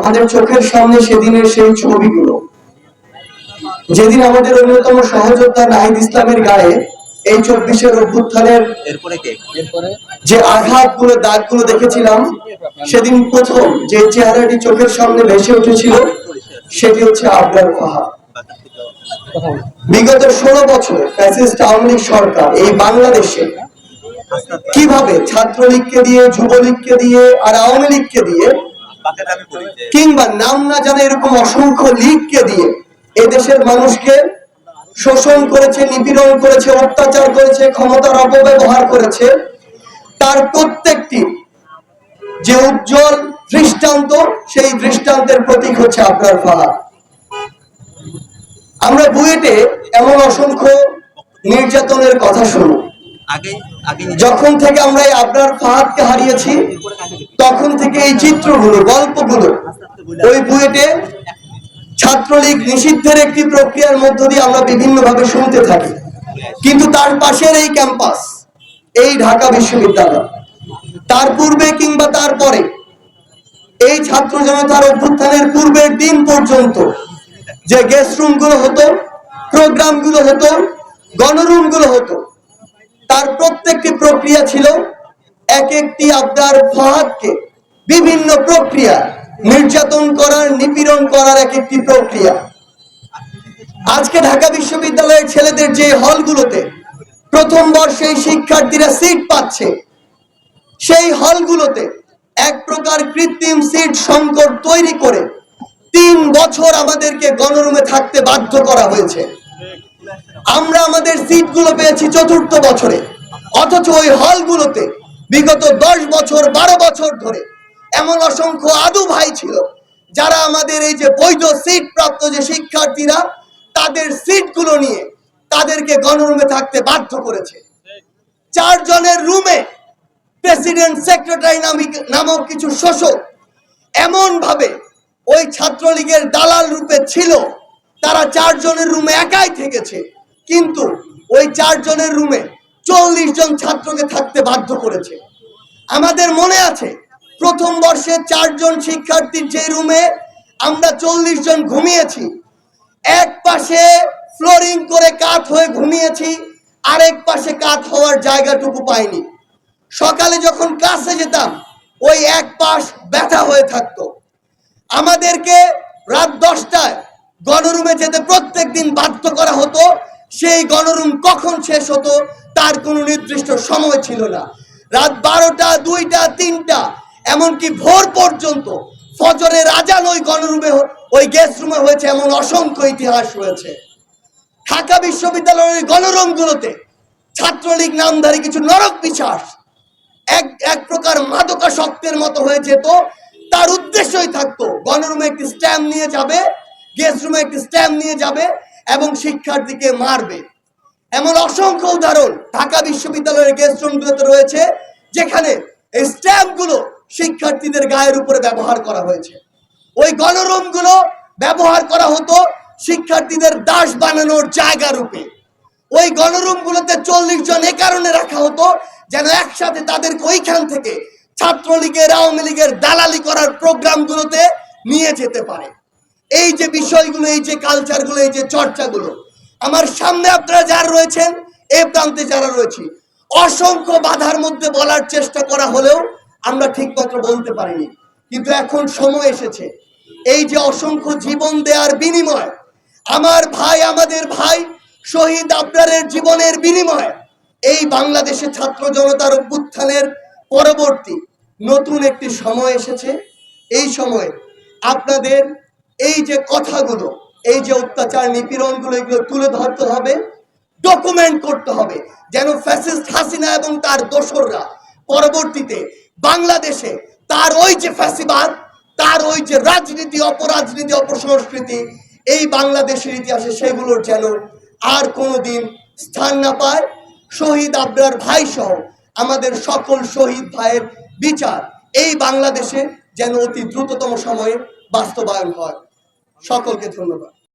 আমাদের চোখের সামনে সেদিনের সেই ছবিগুলো। যেদিন আমাদের অন্যতম সহযোদ্ধা নাহিদ ইসলামের গায়ে এই চব্বিশের অভ্যুত্থানের এরপরে কে? এরপরে? যে আঘাতগুলো দাগগুলো দেখেছিলাম সেদিন প্রথম যে চেহারাটি চোখের সামনে ভেসে উঠেছিল সেটি হচ্ছে কথা বলি। বিগত ষোলো বছর ফ্যাসিস্ট আওয়ামী লীগ সরকার এই বাংলাদেশে কীভাবে ছাত্রলীগকে দিয়ে যুবলীগকে দিয়ে আর আওয়ামী লীগকে দিয়ে যে কিংবা নাম না জানা এরকম অসংখ্য লীগকে দিয়ে এদেশের মানুষকে শোষণ করেছে, নিপীড়ন করেছে, অত্যাচার করেছে, ক্ষমতার অপব্যবহার করেছে, তার প্রত্যেকটি যে উজ্জ্বল দৃষ্টান্ত, সেই দৃষ্টান্তের প্রতীক হচ্ছে আপনার ফাহাদ আমরা বুয়েটে এমন অসংখ্য নির্যাতনের কথা শুনি আগে আগে যখন থেকে আমরা এই আপনার ফাহাদকে হারিয়েছি, তখন থেকে এই চিত্রগুলো, গল্পগুলো, ওই বুয়েটে ছাত্রলীগ নিষিদ্ধের একটি প্রক্রিয়ার মধ্য দিয়ে আমরা বিভিন্ন ভাবে শুনতে থাকি। কিন্তু তার পাশের এই ক্যাম্পাস, এই ঢাকা বিশ্ববিদ্যালয়, তার পূর্বে কিংবা তারপরে এই ছাত্র জনতার অভ্যুত্থানের পূর্বের দিন পর্যন্ত যে গেস্ট রুমগুলো হতো প্রোগ্রামগুলো হতো গণরুমগুলো হতো তার প্রত্যেকটি প্রক্রিয়া ছিল এক একটি আবদার ফাহাদকে। বিভিন্ন প্রক্রিয়া, নির্যাতন করার, নিপীড়ন করার এক একটি প্রক্রিয়া। আজকে ঢাকা বিশ্ববিদ্যালয়ের ছেলেদের যে হলগুলোতে প্রথম বর্ষেই শিক্ষার্থীরা সিট পাচ্ছে, সেই হলগুলোতে এক প্রকার কৃত্রিম সিট সংকট তৈরি করে তিন বছর আমাদেরকে গণরুমে থাকতে বাধ্য করা হয়েছে। আমরা আমাদের সিটগুলো পেয়েছি চতুর্থ বছরে। অথচ ওই হলগুলোতে বিগত দশ বছর, বারো বছর ধরে এমন অসংখ্য আদু ভাই ছিল, যারা আমাদের এই যে বৈধ সিট প্রাপ্ত যে শিক্ষার্থীরা, তাদের সিটগুলো নিয়ে তাদেরকে গণরুমে থাকতে বাধ্য করেছে। চারজনের রুমে প্রেসিডেন্ট সেক্রেটারি নামক কিছু শোষক এমন ভাবে ওই ছাত্রলীগের দালাল রূপে ছিল, তারা চারজনের রুমে একাই থেকেছে। কিন্তু ওই চারজনের রুমে চল্লিশ জন ছাত্রকে থাকতে বাধ্য করেছে। আমাদের মনে আছে, প্রথম বর্ষে চারজন শিক্ষার্থীর যে রুমে আমরা চল্লিশ জন ঘুমিয়েছি, এক পাশে ফ্লোরিং করে কাত হয়ে ঘুমিয়েছি, আরেক পাশে কাত হওয়ার জায়গাটুকু পাইনি। সকালে যখন ক্লাসে যেতাম, ওই এক পাশ ব্যথা হয়ে থাকতো। আমাদেরকে রাত দশটায় গণরুমে যেতে প্রত্যেক দিন বাধ্য করা হতো, সেই গণরুম কখন শেষ হতো তার কোনো নির্দিষ্ট সময় ছিল না। রাত বারোটা, দুইটা, তিনটা, এমনকি ভোর পর্যন্ত ফজরের আজান ওই গণরুমে ওই গেস্ট রুমে হয়েছে এমন অসংখ্য ইতিহাস রয়েছে। ঢাকা বিশ্ববিদ্যালয়ের ওই গণরুমগুলোতে ছাত্রলীগ নামধারী কিছু নরক বিশ্বাস, এক এক প্রকার মাদকাসক্তের মতো হয়ে যেত। তার উদ্দেশ্যই থাকতো, গণরুমে একটি স্ট্যাম্প নিয়ে যাবে গেস্ট রুমে একটি স্ট্যাম্প নিয়ে যাবে এবং শিক্ষার্থীকে মারবে। এমন অসংখ্য উদাহরণ ঢাকা বিশ্ববিদ্যালয়ের গেস্ট রুমগুলোতে রয়েছে, যেখানে এই স্ট্যাম্পগুলো শিক্ষার্থীদের গায়ের উপরে ব্যবহার করা হয়েছে। ওই গণরুমগুলো ব্যবহার করা হতো শিক্ষার্থীদের দাস বানানোর জায়গা রূপে। ওই গণরুমগুলোতে চল্লিশ জন এ কারণে রাখা হতো যেন একসাথে তাদেরকে ওইখান থেকে ছাত্রলীগের, আওয়ামী লীগের দালালি করার প্রোগ্রামগুলোতে নিয়ে যেতে পারে। এই যে বিষয়গুলো, এই যে কালচারগুলো এই যে চর্চাগুলো, আমার সামনে আপনারা যারা রয়েছেন এ প্রান্তে যারা রয়েছি, অসংখ্য বাধার মধ্যে বলার চেষ্টা করা হলেও আমরা ঠিকমতো বলতে পারিনি। কিন্তু এখন সময় এসেছে। এই যে অসংখ্য জীবন দেওয়ার বিনিময়, আমার ভাই, আমাদের ভাই শহীদ আবরারের জীবনের বিনিময়, এই বাংলাদেশে ছাত্র জনতার অভ্যুত্থানের পরবর্তী নতুন একটি সময় এসেছে। এই সময়ে আপনাদের এই যে কথাগুলো, এই যে অত্যাচার, নিপীড়নগুলো, এগুলো তুলে ধরতে হবে ডকুমেন্ট করতে হবে যেন ফ্যাসিস্ট হাসিনা এবং তার দোসররা পরবর্তীতে বাংলাদেশে তার ওই যে ফ্যাসিবাদ, তার ওই যে রাজনীতি, অপরাজনীতি, অপসংস্কৃতি, এই বাংলাদেশের ইতিহাসে সেগুলোর যেন আর কোনোদিন স্থান না পায়। শহীদ আবরার ভাই সহ আমাদের সকল শহীদ ভাইয়ের বিচার এই বাংলাদেশে যেন অতি দ্রুততম সময়ে বাস্তবায়ন হয়। সকলকে ধন্যবাদ।